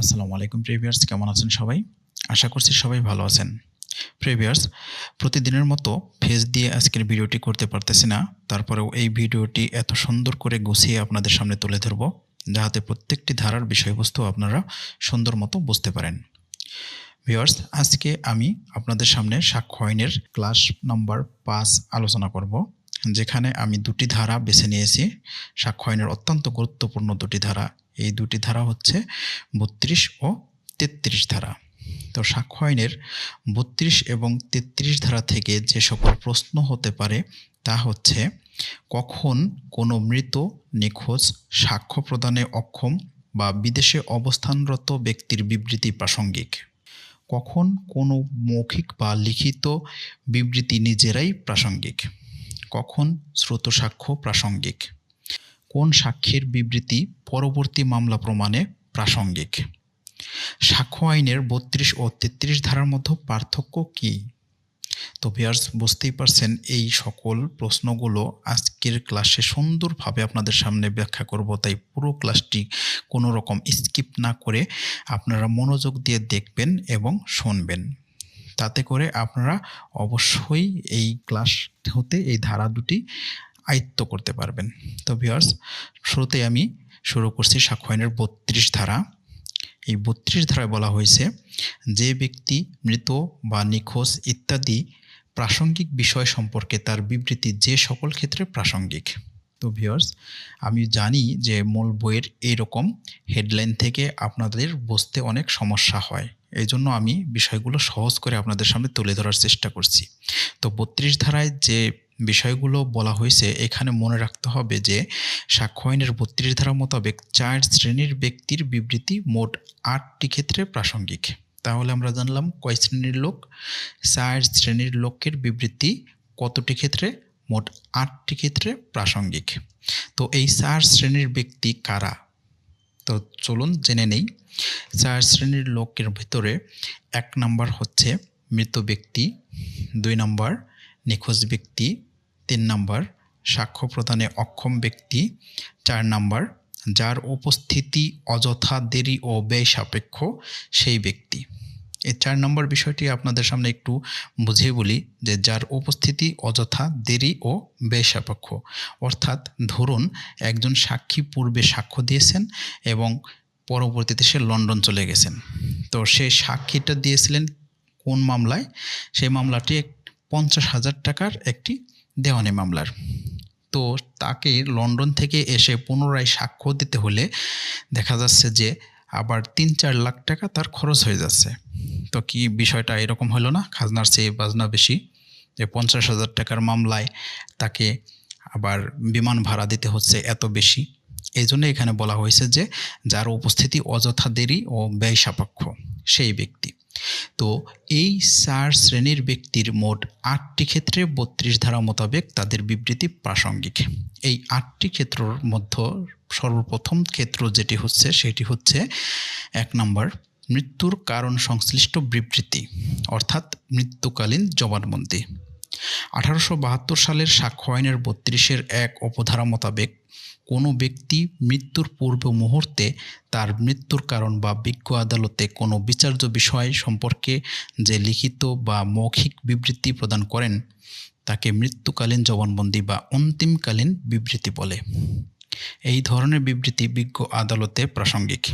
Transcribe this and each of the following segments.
আসসালামু আলাইকুম প্রিভিয়ার্স কেমন আছেন সবাই? আশা করছি সবাই ভালো আছেন। প্রিভিয়ার্স প্রতিদিনের মতো ফেস দিয়ে আজকের ভিডিওটি করতে পারতেছি না। তারপরেও এই ভিডিওটি এত সুন্দর করে গুছিয়ে আপনাদের সামনে তুলে ধরব যাতে প্রত্যেকটি ধারার বিষয়বস্তু আপনারা সুন্দর মতো বুঝতে পারেন। ভিউয়ার্স, আজকে আমি আপনাদের সামনে সাক্ষ্য আইনের ক্লাস নাম্বার পাঁচ আলোচনা করব, যেখানে আমি দুটি ধারা বেছে নিয়েছি। সাক্ষ্য আইনের অত্যন্ত গুরুত্বপূর্ণ দুটি ধারা এই দুটি ধারা হচ্ছে বত্রিশ ও তেত্রিশ ধারা। তো সাক্ষ্য আইনের বত্রিশ এবং তেত্রিশ ধারা থেকে যে সকল প্রশ্ন হতে পারে তা হচ্ছে, কখন কোনো মৃত, নিখোঁজ, সাক্ষ্য প্রদানে অক্ষম বা বিদেশে অবস্থানরত ব্যক্তির বিবৃতি প্রাসঙ্গিক? কখন কোনো মৌখিক বা লিখিত বিবৃতি নিজেরাই প্রাসঙ্গিক? কখন স্রোত সাক্ষ্য প্রাসঙ্গিক? কোন সাক্ষীর বিবৃতি পরবর্তী মামলা প্রমাণে প্রাসঙ্গিক? সাক্ষ্য আইনের বত্রিশ ও তেত্রিশ ধারার মধ্যে পার্থক্য কি? তো ভিয়ার্স বুঝতেই পারছেন এই সকল প্রশ্নগুলো আজকের ক্লাসে সুন্দরভাবে আপনাদের সামনে ব্যাখ্যা করব, তাই পুরো ক্লাসটি কোনো রকম স্কিপ না করে আপনারা মনোযোগ দিয়ে দেখবেন এবং শুনবেন। তাতে করে আপনারা অবশ্যই এই ক্লাস হতে, এই ধারা দুটি আয়ত্ত করতে পারবেন। তো ভিউয়ার্স শুরুতে আমি শুরু করছি সাক্ষ্য আইনের বত্রিশ ধারা। এই বত্রিশ ধারায় বলা হয়েছে, যে ব্যক্তি মৃত বা নিখোঁজ ইত্যাদি প্রাসঙ্গিক বিষয় সম্পর্কে তার বিবৃতি যে সকল ক্ষেত্রে প্রাসঙ্গিক। তো ভিউয়ার্স আমি জানি যে মূল বইয়ের এইরকম হেডলাইন থেকে আপনাদের বুঝতে অনেক সমস্যা হয়। এই জন্য আমি বিষয়গুলো সহজ করে আপনাদের সামনে তুলে ধরার চেষ্টা করছি। তো বত্রিশ ধারায় যে বিষয়গুলো বলা হয়েছে, এখানে মনে রাখতে হবে যে সাক্ষ্য আইনের বত্রিশ ধারা মোতাবেক চার শ্রেণির ব্যক্তির বিবৃতি মোট আটটি ক্ষেত্রে প্রাসঙ্গিক। তাহলে আমরা জানলাম কয় শ্রেণির লোক? চার শ্রেণির লোকের বিবৃতি কতটি ক্ষেত্রে? মোট আটটি ক্ষেত্রে প্রাসঙ্গিক। তো এই চার শ্রেণির ব্যক্তি কারা? তো চলুন জেনে নেই। চার শ্রেণির লোকের ভিতরে এক নম্বর হচ্ছে মৃত ব্যক্তি, দুই নম্বর নিখোঁজ ব্যক্তি, তিন নম্বর, সাক্ষ্য প্রদানে অক্ষম ব্যক্তি, চার নম্বর, যার উপস্থিতি অযথা দেরি ও ব্যয় সাপেক্ষ, সেই ব্যক্তি। এই চার নম্বর বিষয়টি আপনাদের সামনে একটু বুঝিয়ে বলি যে যার উপস্থিতি অযথা দেরি ও ব্যয় সাপেক্ষ। অর্থাৎ ধরুন, একজন সাক্ষী পূর্বে সাক্ষ্য দিয়েছেন এবং পরবর্তীতে সে লন্ডন চলে গেছেন। তো সেই সাক্ষীটা দিয়েছিলেন কোন মামলায়? সেই মামলাটি পঞ্চাশ হাজার টাকার একটি দেওয়ানি মামলার। তো তাকে লন্ডন থেকে এসে পুনরায় সাক্ষ্য দিতে হলে দেখা যাচ্ছে যে আবার তিন চার লাখ টাকা তার খরচ হয়ে যাচ্ছে। তো কি বিষয়টা এরকম হলো না? খাজনার চেয়ে বাজনা বেশি? যে পঞ্চাশ হাজার টাকার মামলায় তাকে আবার বিমান ভাড়া দিতে হচ্ছে এত বেশি? এই জন্য এখানে বলা হয়েছে যে যার উপস্থিতি অযথা দেরি ও ব্যয় সাপেক্ষ সেই ব্যক্তি। তো এই চার শ্রেণির ব্যক্তির মোট আটটি ক্ষেত্রে বত্রিশ ধারা মোতাবেক তাদের বিবৃতি প্রাসঙ্গিক। এই আটটি ক্ষেত্রর মধ্যে সর্বপ্রথম ক্ষেত্র যেটি হচ্ছে, সেটি হচ্ছে এক নম্বর মৃত্যুর কারণ সংশ্লিষ্ট বিবৃতি, অর্থাৎ মৃত্যুকালীন জবানবন্দি। আঠারোশো বাহাত্তর সালের সাক্ষ্য আইনের বত্রিশের এক উপধারা মোতাবেক কোনো ব্যক্তি মৃত্যুর পূর্ব মুহূর্তে তার মৃত্যুর কারণ বা বিজ্ঞ আদালতে কোনো বিচার্য বিষয় সম্পর্কে যে লিখিত বা মৌখিক বিবৃতি প্রদান করেন, তাকে মৃত্যুকালীন জবানবন্দি বা অন্তিমকালীন বিবৃতি বলে। এই ধরনের বিবৃতি বিজ্ঞ আদালতে প্রাসঙ্গিক।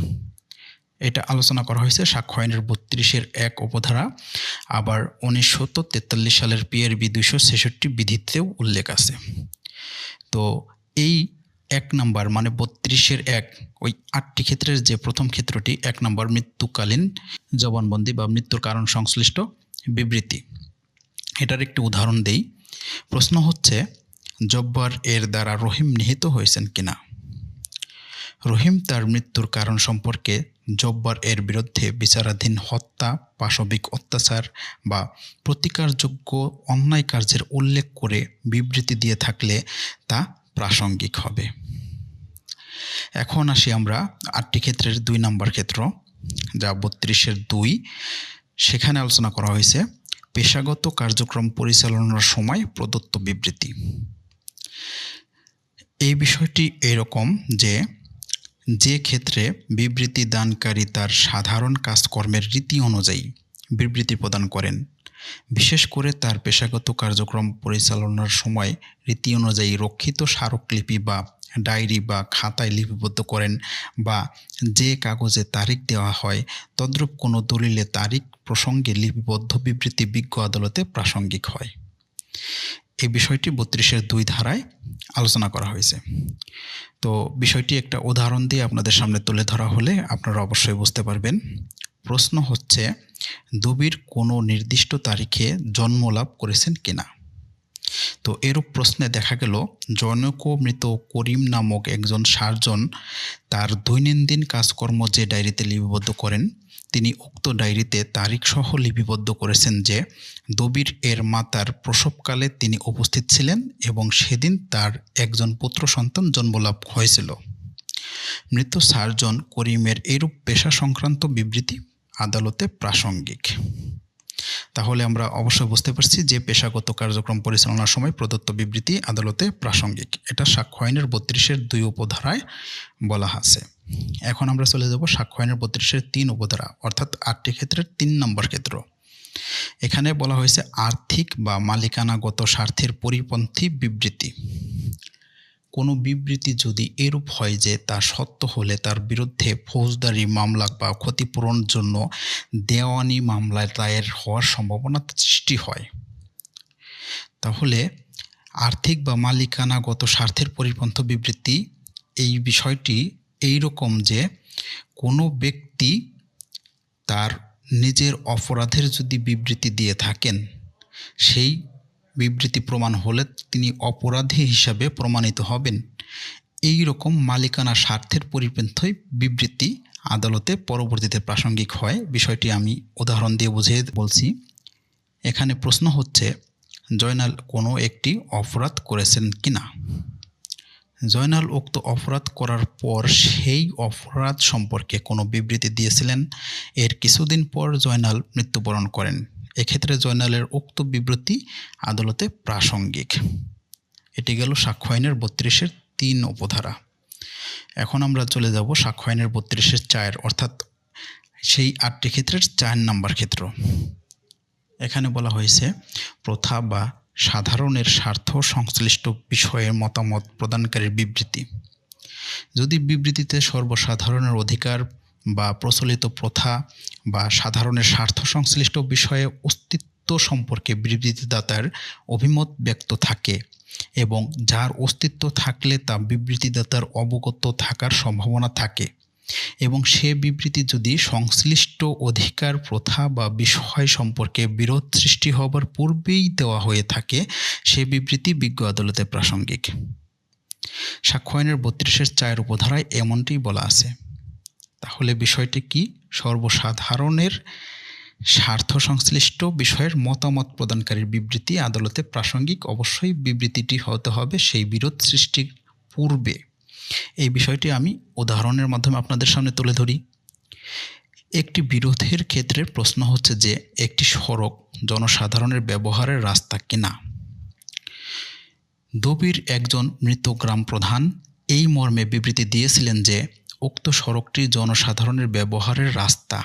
এটা আলোচনা করা হয়েছে সাক্ষ্য আইনের বত্রিশের এক উপধারা, আবার উনিশশো তেতাল্লিশ সালের পিআরবি দুইশো ছেষট্টি বিধিতেও উল্লেখ আছে। তো এই এক নাম্বার মানে বত্রিশের এক, ওই আটটি ক্ষেত্রের যে প্রথম ক্ষেত্রটি, এক নম্বর মৃত্যুকালীন জবানবন্দি বা মৃত্যুর কারণ সংশ্লিষ্ট বিবৃতি। এটার একটি উদাহরণ দেই। প্রশ্ন হচ্ছে, জব্বার এর দ্বারা রহিম নিহিত হয়েছেন কিনা? রহিম তার মৃত্যুর কারণ সম্পর্কে জব্বার এর বিরুদ্ধে বিচারাধীন হত্যা, পাশবিক অত্যাচার বা প্রতিকারযোগ্য অন্যায় কার্যের উল্লেখ করে বিবৃতি দিয়ে থাকলে তা প্রাসঙ্গিক হবে। এখন আসি আমরা আটটি ক্ষেত্রের দুই নম্বর ক্ষেত্র, যা বত্রিশের দুই। সেখানে আলোচনা করা হয়েছে পেশাগত কার্যক্রম পরিচালনার সময় প্রদত্ত বিবৃতি। এই বিষয়টি এরকম যে যে ক্ষেত্রে বিবৃতি দানকারী তার সাধারণ কাজকর্মের রীতি অনুযায়ী বিবৃতি প্রদান করেন। বিশেষ করে তার পেশাগত কার্যক্রম পরিচালনার সময় রীতি অনুযায়ী রক্ষিত স্মারকলিপি বা ডায়েরি বা খাতায় লিপিবদ্ধ করেন বা যে কাগজে তারিখ দেওয়া হয়, তদ্রূপ কোনো দলিলে তারিখ প্রসঙ্গে লিপিবদ্ধ বিবৃতি বিজ্ঞ আদালতে প্রাসঙ্গিক হয়। এই বিষয়টি বত্রিশের দুই ধারায় আলোচনা করা হয়েছে। তো বিষয়টি একটা উদাহরণ দিয়ে আপনাদের সামনে তুলে ধরা হলে আপনারা অবশ্যই বুঝতে পারবেন। প্রশ্ন হচ্ছে, দবির কোনো নির্দিষ্ট তারিখে জন্মলাভ করেছেন কিনা? তো এরূপ প্রশ্নে দেখা গেল জনক মৃত করিম নামক একজন সার্জন তার দৈনন্দিন কাজকর্ম যে ডায়েরিতে লিপিবদ্ধ করেন, তিনি উক্ত ডায়েরিতে তারিখসহ লিপিবদ্ধ করেছেন যে, দবির এর মাতার প্রসবকালে তিনি উপস্থিত ছিলেন এবং সেদিন তার একজন পুত্র সন্তান জন্মলাভ হয়েছিল। মৃত সার্জন করিমের এরূপ পেশা সংক্রান্ত বিবৃতি আদালতে প্রাসঙ্গিক। তাহলে আমরা অবশ্যই বুঝতে পারছি যে পেশাগত কার্যক্রম পরিচালনার সময় প্রদত্ত বিবৃতি আদালতে প্রাসঙ্গিক। এটা সাক্ষ্য আইনের বত্রিশের দুই উপধারায় বলা আছে। এখন আমরা চলে যাব সাক্ষ্য আইনের বত্রিশের তিন উপধারা, অর্থাৎ আটটি ক্ষেত্রের তিন নম্বর ক্ষেত্র। এখানে বলা হয়েছে আর্থিক বা মালিকানাগত স্বার্থের পরিপন্থী বিবৃতি। কোনো বিবৃতি যদি এরূপ হয় যে তা সত্য হলে তার বিরুদ্ধে ফৌজদারি মামলা বা ক্ষতিপূরণ জন্য দেওয়ানি মামলায় দায়ের হওয়ার সম্ভাবনা সৃষ্টি হয়। তাহলে আর্থিক বা মালিকানাগত স্বার্থের পরিপন্থ বিবৃতি এই বিষয়টি এই রকম যে কোনো ব্যক্তি তার নিজের অপরাধের যদি বিবৃতি দিয়ে থাকেন, সেই বিবৃতি প্রমাণ হলে তিনি অপরাধী হিসাবে প্রমাণিত হবেন। এই রকম মালিকানা স্বার্থের পরিপন্থী বিবৃতি আদালতে পরবর্তীতে প্রাসঙ্গিক হয়। বিষয়টি আমি উদাহরণ দিয়ে বুঝিয়ে বলছি। এখানে প্রশ্ন হচ্ছে, জয়নাল কোনো একটি অপরাধ করেছেন কিনা? জয়নাল উক্ত অপরাধ করার পর সেই অপরাধ সম্পর্কে কোনো বিবৃতি দিয়েছিলেন? এর কিছুদিন পর জয়নাল মৃত্যুবরণ করেন। এক্ষেত্রে জয়নালের উক্ত বিবৃতি আদালতে প্রাসঙ্গিক। এটি গেল সাক্ষ্য আইনের বত্রিশের তিন উপধারা। এখন আমরা চলে যাব সাক্ষ্য আইনের বত্রিশের চায়ের অর্থাৎ সেই আটটি ক্ষেত্রের চার নাম্বার ক্ষেত্র। এখানে বলা হয়েছে, প্রথা বা সাধারণের স্বার্থ সংশ্লিষ্ট বিষয়ের মতামত প্রদানকারীর বিবৃতি। যদি বিবৃতিতে সর্বসাধারণের অধিকার বা প্রচলিত প্রথা বা সাধারণের স্বার্থ সংশ্লিষ্ট বিষয়ে অস্তিত্ব সম্পর্কে বিবৃতিদাতার অভিমত ব্যক্ত থাকে এবং যার অস্তিত্ব থাকলে তা বিবৃতিদাতার অবগত থাকার সম্ভাবনা থাকে। এবং সে বিবৃতি যদি সংশ্লিষ্ট অধিকার, প্রথা বা বিষয় সম্পর্কে বিরোধ সৃষ্টি হবার পূর্বেই দেওয়া হয়ে থাকে, সে বিবৃতি বিজ্ঞ আদালতে প্রাসঙ্গিক। সাক্ষ্য আইনের বত্রিশের চায়ের উপধারায় এমনটি বলা আছে। তাহলে বিষয়টি কি? সর্বসাধারণের স্বার্থ সংশ্লিষ্ট বিষয়ের মতামত প্রদানকারীর বিবৃতি আদালতে প্রাসঙ্গিক। অবশ্যই বিবৃতিটি হতে হবে সেই বিরোধ সৃষ্টির পূর্বে। এই বিষয়টি আমি উদাহরণের মাধ্যমে আপনাদের সামনে তুলে ধরি। একটি বিরোধের ক্ষেত্রে প্রশ্ন হচ্ছে যে, একটি সড়ক জনসাধারণের ব্যবহারের রাস্তা কিনা? দবির একজন মৃত গ্রাম প্রধান এই মর্মে বিবৃতি দিয়েছিলেন যে উক্ত সড়কটি জনসাধারণের ব্যবহারের রাস্তা।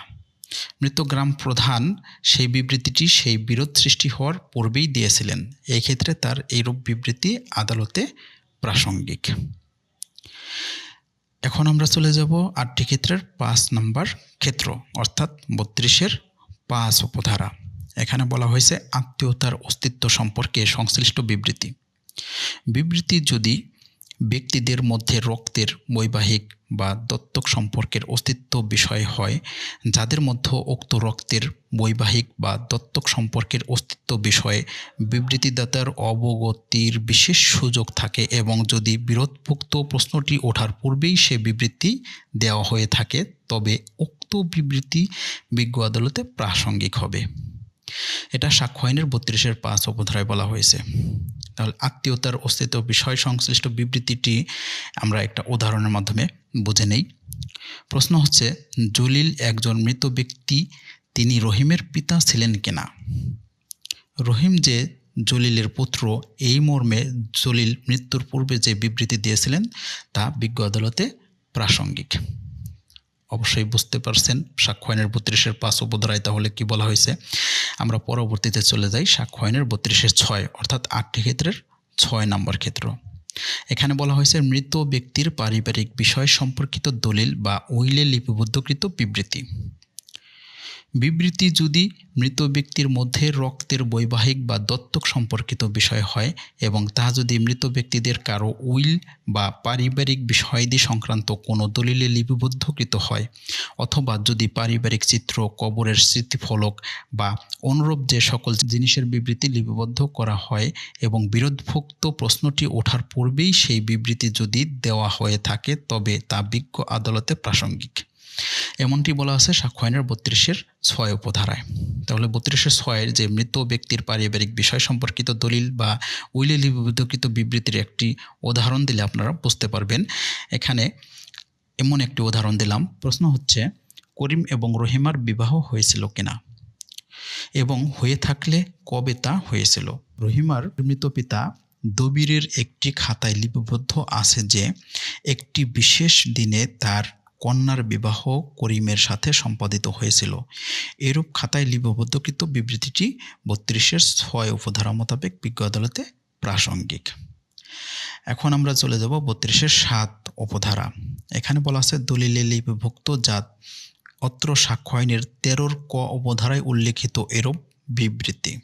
মৃত গ্রাম প্রধান সেই বিবৃতিটি সেই বিরোধ সৃষ্টি হওয়ার পূর্বেই দিয়েছিলেন। এক্ষেত্রে তার এইরূপ বিবৃতি আদালতে প্রাসঙ্গিক। এখন আমরা চলে যাব আটটি ক্ষেত্রের পাঁচ নম্বর ক্ষেত্র, অর্থাৎ বত্রিশের পাঁচ উপধারা। এখানে বলা হয়েছে আত্মীয়তার অস্তিত্ব সম্পর্কে সংশ্লিষ্ট বিবৃতি। বিবৃতি যদি ব্যক্তিদের মধ্যে রক্তের বৈবাহিক বা দত্তক সম্পর্কের অস্তিত্ব বিষয় হয়, যাদের মধ্যে উক্ত রক্তের বৈবাহিক বা দত্তক সম্পর্কের অস্তিত্ব বিষয়ে বিবৃতিদাতার অবগতির বিশেষ সুযোগ থাকে এবং যদি বিরোধভুক্ত প্রশ্নটি ওঠার পূর্বেই সে বিবৃতি দেওয়া হয়ে থাকে, তবে উক্ত বিবৃতি বিজ্ঞ আদালতে প্রাসঙ্গিক হবে। এটা সাক্ষ্য আইনের বত্রিশের পাঁচ উপধারায় বলা হয়েছে। তাহলে আত্মীয়তার অস্তিত্ব বিষয় সংশ্লিষ্ট বিবৃতিটি আমরা একটা উদাহরণের মাধ্যমে বুঝে নেই। প্রশ্ন হচ্ছে, জলিল একজন মৃত ব্যক্তি, তিনি রহিমের পিতা ছিলেন কিনা? রহিম যে জলিলের পুত্র, এই মর্মে জলিল মৃত্যুর পূর্বে যে বিবৃতি দিয়েছিলেন, তা বিজ্ঞ আদালতে প্রাসঙ্গিক। অবশ্যই বুঝতে পারছেন। সাক্ষয়নের বত্রিশের পাঁচ উপধারায় তাহলে কি বলা হয়েছে? আমরা পরবর্তীতে চলে যাই সাক্ষয়নের বত্রিশের ছয়, অর্থাৎ আটটি ক্ষেত্রের ছয় নম্বর ক্ষেত্র। এখানে বলা হয়েছে মৃত ব্যক্তির পারিবারিক বিষয় সম্পর্কিত দলিল বা উইলে লিপিবদ্ধকৃত বিবৃতি। বিবৃতি যদি মৃত ব্যক্তির মধ্যে রক্তের বৈবাহিক বা দত্তক সম্পর্কিত বিষয় হয় এবং তা যদি মৃত ব্যক্তিদের কারও উইল বা পারিবারিক বিষয়াদি সংক্রান্ত কোনো দলিলে লিপিবদ্ধকৃত হয়, অথবা যদি পারিবারিক চিত্র, কবরের স্মৃতিফলক বা অনুরূপ যে সকল জিনিসের বিবৃতি লিপিবদ্ধ করা হয় এবং বিরোধভুক্ত প্রশ্নটি ওঠার পূর্বেই সেই বিবৃতি যদি দেওয়া হয়ে থাকে, তবে তা বিজ্ঞ আদালতে প্রাসঙ্গিক। এমনটি বলা আছে সাক্ষ্য আইনের বত্রিশের ছয় উপধারায়। তাহলে বত্রিশের ছয়ের যে মৃত ব্যক্তির পারিবারিক বিষয় সম্পর্কিত দলিল বা উইলে লিপিবদ্ধকৃত বিবৃতির একটি উদাহরণ দিলে আপনারা বুঝতে পারবেন। এখানে এমন একটি উদাহরণ দিলাম, প্রশ্ন হচ্ছে, করিম এবং রহিমার বিবাহ হয়েছিল কিনা? এবং হয়ে থাকলে কবে তা হয়েছিল? রহিমার মৃত পিতা দবিরের একটি খাতায় লিপিবদ্ধ আছে যে, একটি বিশেষ দিনে তার কন্যার বিবাহ করিমের সাথে সম্পাদিত হয়েছিল। এরূপ খাতায় লিপিবদ্ধকৃত বিবৃতিটি বত্রিশের ছয় উপধারা মোতাবেক বিজ্ঞ আদালতে প্রাসঙ্গিক। এখন আমরা চলে যাব বত্রিশের সাত উপধারা। এখানে বলা আছে, দলিলে লিপিভুক্ত জাত অত্র সাক্ষ্য আইনের তেরোর ক উপধারায় উল্লেখিত এরূপ বিবৃতি।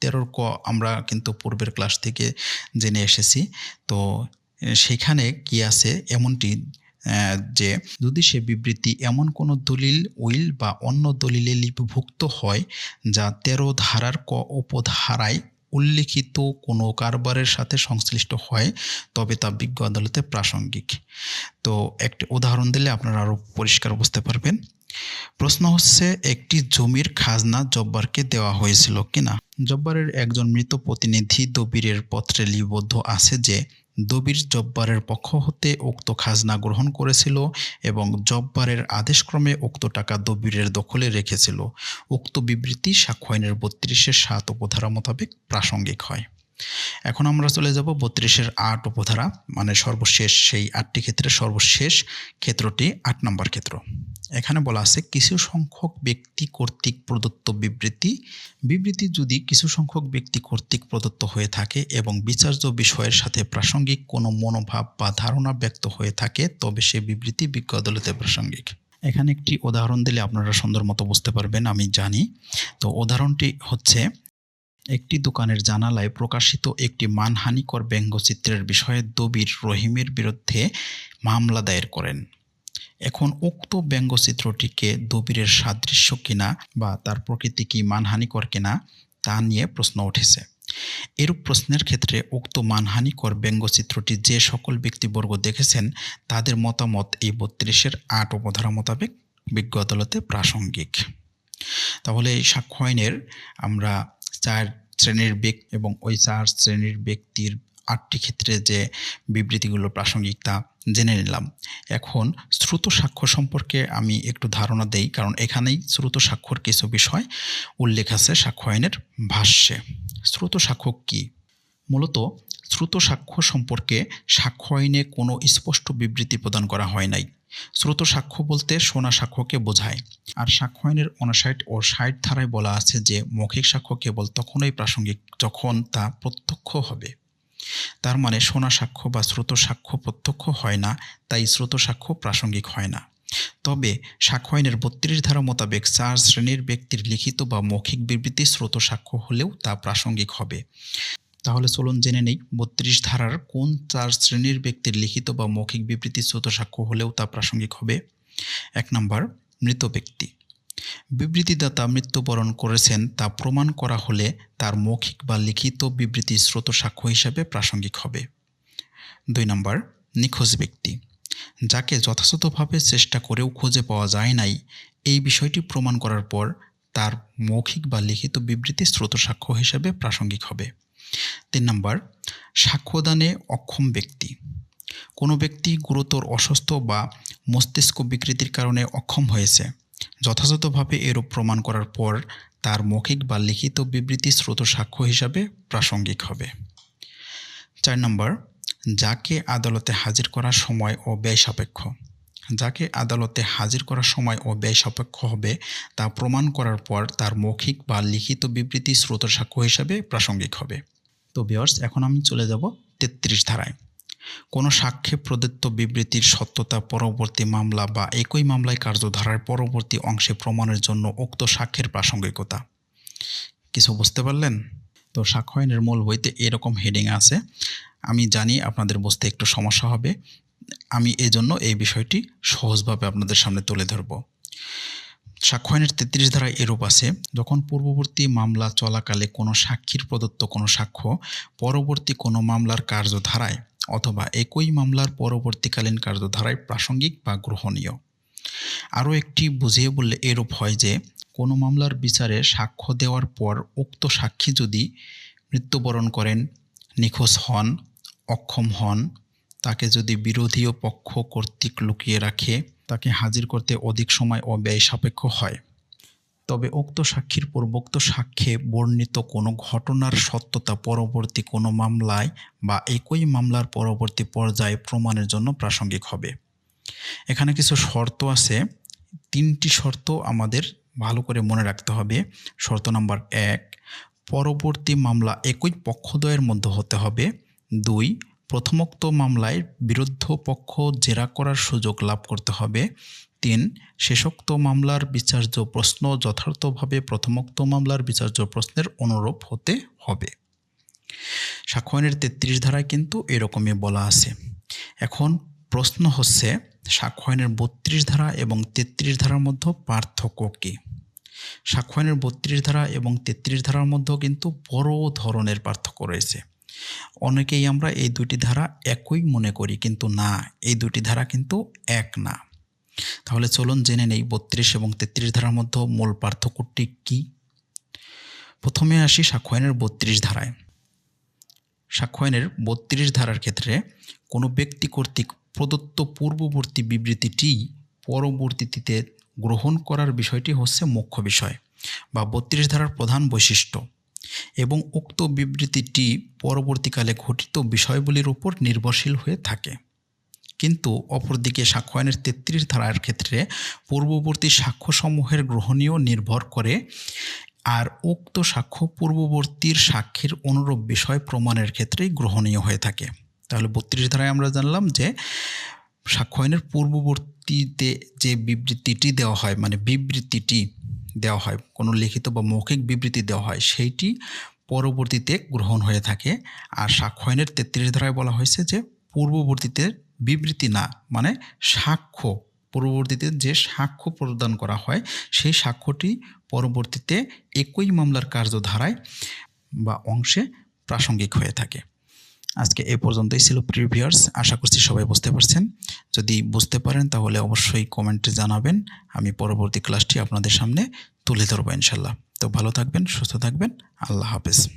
তেরোর ক আমরা কিন্তু পূর্বের ক্লাস থেকে জেনে এসেছি। তো সেখানে কি আছে? এমনটি যে যদি সে বিবৃতি এমন কোনো দলিল, উইল বা অন্য দলিলে লিপিভুক্ত হয়, যা তেরো ধারার ক উপধারায় উল্লিখিত কোনো কারবারের সাথে সংশ্লিষ্ট হয়, তবে তা বিজ্ঞ আদালতে প্রাসঙ্গিক। তো একটি উদাহরণ দিলে আপনারা আরও পরিষ্কার বুঝতে পারবেন। প্রশ্ন হচ্ছে, একটি জমির খাজনা জব্বারকে দেওয়া হয়েছিল কিনা? জব্বারের একজন মৃত প্রতিনিধি দবিরের পত্রে লিপিবদ্ধ আছে যে দবির জব্বারের পক্ষ হতে উক্ত খাজনা গ্রহণ করেছিল এবং জব্বারের আদেশক্রমে উক্ত টাকা দবিরের দখলে রেখেছিল। উক্ত বিবৃতি সাক্ষয়নের বত্রিশের সাত উপধারা মোতাবেক প্রাসঙ্গিক হয়। এখন আমরা চলে যাব বত্রিশের আট উপধারা মানে সর্বশেষ, সেই আটটি ক্ষেত্রে সর্বশেষ ক্ষেত্রটি, আট নম্বর ক্ষেত্র। এখানে বলা আছে, কিছু সংখ্যক ব্যক্তি কর্তৃক প্রদত্ত বিবৃতি বিবৃতি যদি কিছু সংখ্যক ব্যক্তি কর্তৃক প্রদত্ত হয়ে থাকে এবং বিচার্য বিষয়ের সাথে প্রাসঙ্গিক কোনো মনোভাব বা ধারণা ব্যক্ত হয়ে থাকে, তবে সে বিবৃতি বিজ্ঞ আদালতে প্রাসঙ্গিক। এখানে একটি উদাহরণ দিলে আপনারা সুন্দর মতো বুঝতে পারবেন, আমি জানি। তো উদাহরণটি হচ্ছে একটি দোকানের জানালায় প্রকাশিত একটি মানহানিকর ব্যঙ্গচিত্রের বিষয়ে দবির রহিমের বিরুদ্ধে মামলা দায়ের করেন। এখন উক্ত ব্যঙ্গচিত্রটিকে দবিরের সাদৃশ্য কিনা বা তার প্রকৃতি কি মানহানিকর কিনা তা নিয়ে প্রশ্ন উঠেছে। এরূপ প্রশ্নের ক্ষেত্রে উক্ত মানহানিকর ব্যঙ্গচিত্রটি যে সকল ব্যক্তিবর্গ দেখেছেন, তাদের মতামত এই বত্রিশের আট উপধারা মোতাবেক বিজ্ঞ আদালতে প্রাসঙ্গিক। তাহলে এই সাক্ষ্য আইনের আমরা চার শ্রেণির ব্যক্তি এবং ওই চার শ্রেণির ব্যক্তির আটটি ক্ষেত্রে যে বিবৃতিগুলো প্রাসঙ্গিক তা জেনে নিলাম। এখন শ্রুত সাক্ষ্য সম্পর্কে আমি একটু ধারণা দেই, কারণ এখানেই শ্রুত সাক্ষ্যর কিছু বিষয় উল্লেখ আছে সাক্ষ্য আইনের ভাষ্যে। শ্রুত সাক্ষ্য কী? মূলত শ্রুত সাক্ষ্য সম্পর্কে সাক্ষ্য আইনে কোনো স্পষ্ট বিবৃতি প্রদান করা হয় নাই। শ্রুত সাক্ষ্য বলতে সোনা সাক্ষ্যকে বোঝায়। আর সাক্ষ্য আইনের অনসাইট ও ষাট ধারায় বলা আছে যে, মৌখিক সাক্ষ্য কেবল তখনই প্রাসঙ্গিক যখন তা প্রত্যক্ষ হবে। তার মানে সোনা সাক্ষ্য বা স্রোত সাক্ষ্য প্রত্যক্ষ হয় না, তাই স্রোত সাক্ষ্য প্রাসঙ্গিক হয় না। তবে সাক্ষ্য আইনের বত্রিশ ধারা মোতাবেক চার শ্রেণির ব্যক্তির লিখিত বা মৌখিক বিবৃতি স্রোত সাক্ষ্য হলেও তা প্রাসঙ্গিক হবে। তাহলে চলুন জেনে নেই, বত্রিশ ধারার কোন চার শ্রেণির ব্যক্তির লিখিত বা মৌখিক বিবৃতি স্রোত সাক্ষ্য হলেও তা প্রাসঙ্গিক হবে? এক নম্বর, মৃত ব্যক্তি। বিবৃতিদাতা মৃত্যুবরণ করেছেন তা প্রমাণ করা হলে তার মৌখিক বা লিখিত বিবৃতি স্রোত সাক্ষ্য হিসাবে প্রাসঙ্গিক হবে। দুই নম্বর, নিখোঁজ ব্যক্তি। যাকে যথাযথভাবে চেষ্টা করেও খুঁজে পাওয়া যায় নাই, এই বিষয়টি প্রমাণ করার পর তার মৌখিক বা লিখিত বিবৃতি স্রোত সাক্ষ্য হিসাবে প্রাসঙ্গিক হবে। তিন নম্বর, সাক্ষ্যদানে অক্ষম ব্যক্তি। কোনো ব্যক্তি গুরুতর অসুস্থ বা মস্তিষ্ক বিকৃতির কারণে অক্ষম হয়েছে। যথাযথভাবে এরূপ প্রমাণ করার পর তার মৌখিক বা লিখিত বিবৃতি স্রোত সাক্ষ্য হিসাবে প্রাসঙ্গিক হবে। চার নম্বর, যাকে আদালতে হাজির করার সময় ও ব্যয় সাপেক্ষ। যাকে আদালতে হাজির করার সময় ও ব্যয় সাপেক্ষ হবে তা প্রমাণ করার পর তার মৌখিক বা লিখিত বিবৃতি স্রোত সাক্ষ্য হিসাবে প্রাসঙ্গিক হবে। বিয়ার্স এখন আমি চলে যাব তেত্রিশ ধারায়। কোনো সাক্ষ্যে প্রদত্ত বিবৃতির সত্যতা পরবর্তী মামলা বা একই মামলায় কার্যধারার পরবর্তী অংশে প্রমাণের জন্য উক্ত সাক্ষ্যের প্রাসঙ্গিকতা। কিছু বুঝতে পারলেন? তো সাক্ষ্য আইনের মূল বইতে এরকম হেডিং আছে। আমি জানি আপনাদের বুঝতে একটু সমস্যা হবে। আমি এজন্য এই বিষয়টি সহজভাবে আপনাদের সামনে তুলে ধরব। সাক্ষ্য আইনের তেত্রিশ ধারায় এরূপ আছে, যখন পূর্ববর্তী মামলা চলাকালে কোনো সাক্ষীর প্রদত্ত কোনো সাক্ষ্য পরবর্তী কোনো মামলার কার্যধারায় অথবা একই মামলার পরবর্তীকালীন কার্যধারায় প্রাসঙ্গিক বা গ্রহণীয়। আরও একটি বুঝিয়ে বললে এরূপ হয় যে, কোনো মামলার বিচারে সাক্ষ্য দেওয়ার পর উক্ত সাক্ষী যদি মৃত্যুবরণ করেন, নিখোঁজ হন, অক্ষম হন, তাকে যদি বিরোধীয় পক্ষ কর্তৃক লুকিয়ে রাখে তাকে হাজির করতে অধিক সময় ও ব্যয় সাপেক্ষ হয়। তবে উক্ত সাক্ষীর পূর্বোক্ত সাক্ষ্যে বর্ণিত কোনো ঘটনার সত্যতা পরবর্তী কোনো মামলায় বা একই মামলার পরবর্তী পর্যায়ে প্রমাণের জন্য প্রাসঙ্গিক হবে। এখানে কিছু শর্ত আছে। তিনটি শর্ত আমাদের ভালো করে মনে রাখতে হবে। শর্ত নাম্বার এক, পরবর্তী মামলা একই পক্ষদ্বয়ের মধ্যে হতে হবে। দুই প্রথমোক্ত মামলায় বিরুদ্ধ পক্ষ জেরা করার সুযোগ লাভ করতে হবে। তিন, শেষোক্ত মামলার বিচার্য প্রশ্ন যথার্থভাবে প্রথমোক্ত মামলার বিচার্য প্রশ্নের অনুরূপ হতে হবে। সাক্ষ্য আইনের তেত্রিশ ধারায় কিন্তু এরকমই বলা আছে। এখন প্রশ্ন হচ্ছে সাক্ষ্য আইনের বত্রিশ ধারা এবং তেত্রিশ ধারার মধ্যে পার্থক্য কী? সাক্ষ্য আইনের বত্রিশ ধারা এবং তেত্রিশ ধারার মধ্যেও কিন্তু বড় ধরনের পার্থক্য রয়েছে। অনেকেই আমরা এই দুটি ধারা একই মনে করি, কিন্তু না, এই দুটি ধারা কিন্তু এক না। তাহলে চলুন জেনে নেই বত্রিশ এবং তেত্রিশ ধারার মধ্যে মূল পার্থক্যটি কি? প্রথমে আসি সাক্ষয়নের বত্রিশ ধারায়। সাক্ষ্য আইনের বত্রিশ ধারার ক্ষেত্রে কোনো ব্যক্তি কর্তৃক প্রদত্ত পূর্ববর্তী বিবৃতিটি পরবর্তীতে গ্রহণ করার বিষয়টি হচ্ছে মুখ্য বিষয় বা বত্রিশ ধারার প্রধান বৈশিষ্ট্য। এবং উক্ত বিবৃতিটি পরবর্তীকালে ঘটিত বিষয়গুলির উপর নির্ভরশীল হয়ে থাকে। কিন্তু অপরদিকে সাক্ষ্য আইনের তেত্রিশ ধারার ক্ষেত্রে পূর্ববর্তী সাক্ষ্যসমূহের গ্রহণীয় নির্ভর করে, আর উক্ত সাক্ষ্য পূর্ববর্তীর সাক্ষীর অনুরূপ বিষয় প্রমাণের ক্ষেত্রেই গ্রহণীয় হয়ে থাকে। তাহলে বত্রিশ ধারায় আমরা জানলাম যে সাক্ষ্য আইনের পূর্ববর্তীতে যে বিবৃতিটি দেওয়া হয় মানে বিবৃতিটি দেওয়া হয়, কোনো লিখিত বা মৌখিক বিবৃতি দেওয়া হয়, সেইটি পরবর্তীতে গ্রহণ হয়ে থাকে। আর সাক্ষ্য আইনের তেত্রিশ ধারায় বলা হয়েছে যে, পূর্ববর্তীতে বিবৃতি না মানে সাক্ষ্য, পূর্ববর্তীতে যে সাক্ষ্য প্রদান করা হয়, সেই সাক্ষ্যটি পরবর্তীতে একই মামলার কার্যধারায় বা অংশে প্রাসঙ্গিক হয়ে থাকে। আজকে এ পর্যন্তই ছিল প্রিভিয়ার্স আশা করছি সবাই বুঝতে পারছেন। যদি বুঝতে পারেন, তাহলে অবশ্যই কমেন্টে জানাবেন। আমি পরবর্তী ক্লাসটি আপনাদের সামনে তুলে ধরবো ইনশাল্লাহ। তো ভালো থাকবেন, সুস্থ থাকবেন। আল্লাহ হাফেজ।